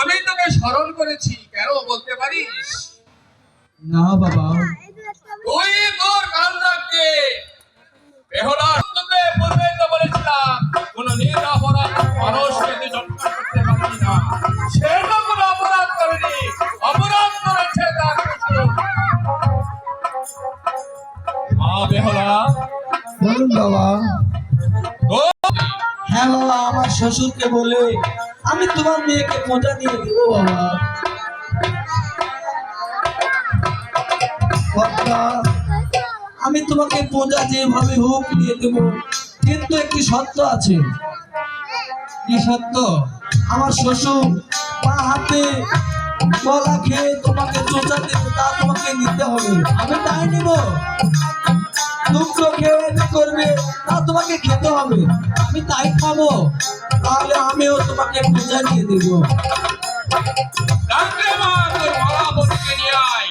আমি তোকে স্মরণ করেছি কেন বলতে পারিস? না বাবা। তুই তোর কান রাখতে তোকে পূর্বে তো বলেছিলাম কোন নিরাপরাধ মানুষকে তুই জন্ম করতে পারবি না। সে তো কোনো অপরাধ করেনি অপরাধ করেছে তার মা বেহলা। বলুন বাবা। হ্যাঁ বাবা আমার শ্বশুরকে বলে আমি তোমার মেয়েকে মজা দিয়ে দিব, বাবা। আমি তোমাকে পূজা যেভাবে হোক দিয়ে দেব। কিন্তু একটি শর্ত আছে। কি সত্য? আমার শ্বশুর পা হাতে গলা খেয়ে তোমাকে চোচা দেবে, তা তোমাকে নিতে হবে। আমি তাই নিব। টুকরো খেয়ে কি করবে তা তোমাকে খেতে হবে। আমি তাই খাব। তাহলে আমিও তোমাকে পূজা দিয়ে দেবো। মা তোর মালা বটিকে নিয়ে আয়।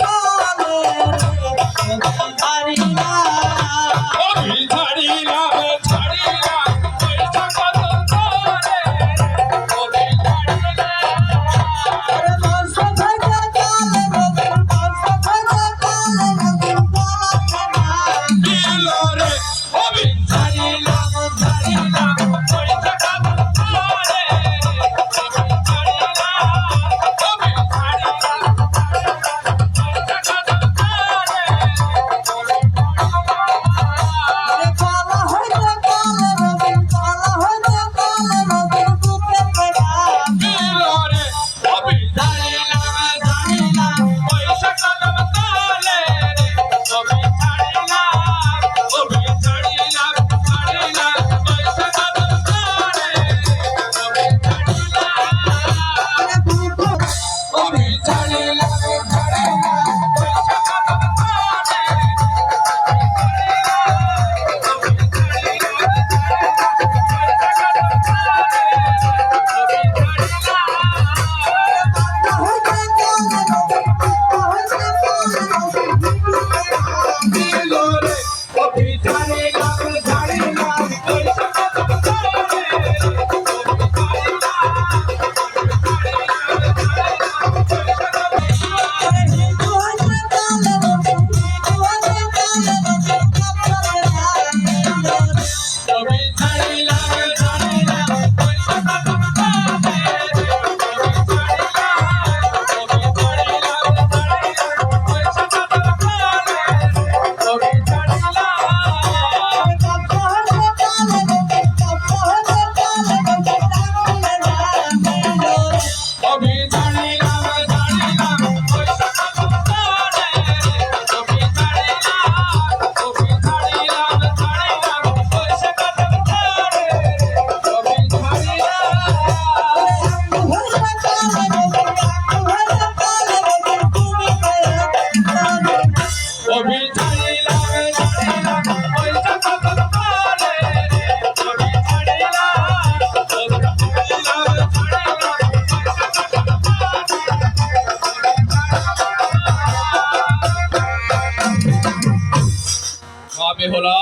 মা বেহলা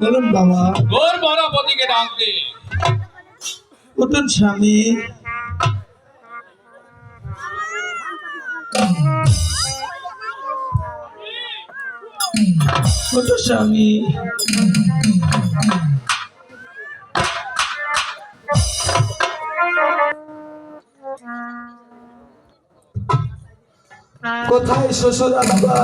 বলুন বাবা। তোর বনপতিকে ডাক দে উঠুন স্বামী। ওঠো স্বামী। কোথায় শ্বশুর আলাদা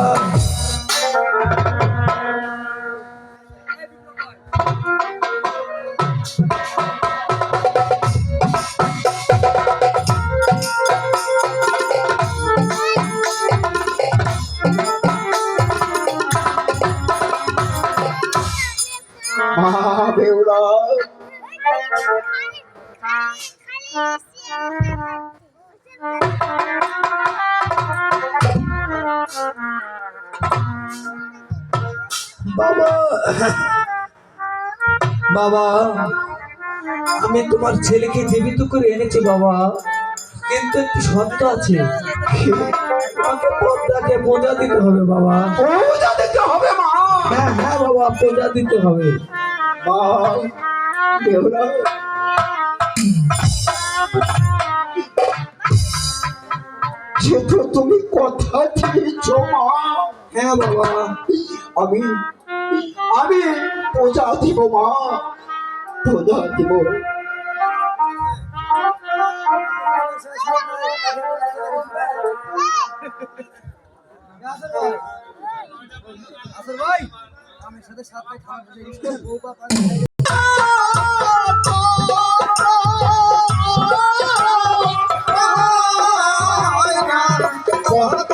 বাবা বাবা আমি তোমার ছেলেকে জীবিত করে এনেছি বাবা। কিন্তু একটি শর্ত আছে। আমাকে পদ্মাকে পূজা দিতে হবে বাবা। পূজা দিতে হবে মা। হ্যাঁ হ্যাঁ বাবা পূজা দিতে হবে। মা যেহেতু তুমি কথা দিয়েছ, মা। হ্যাঁ বাবা। আমি আমি পূজা দিব, মা। পূজা দিব। ভাই আমার সাথে সাথে খাওয়া Yeah.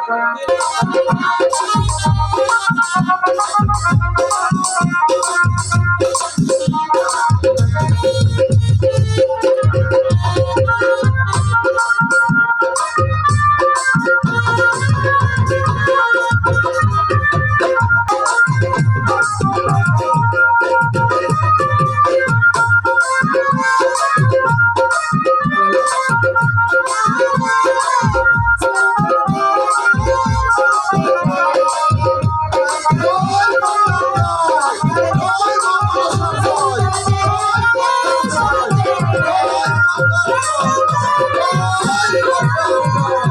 স্বামী স্ত্রী আমাকে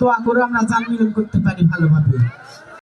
দোয়া করে আমরা জাল করতে পারি ভালোভাবে।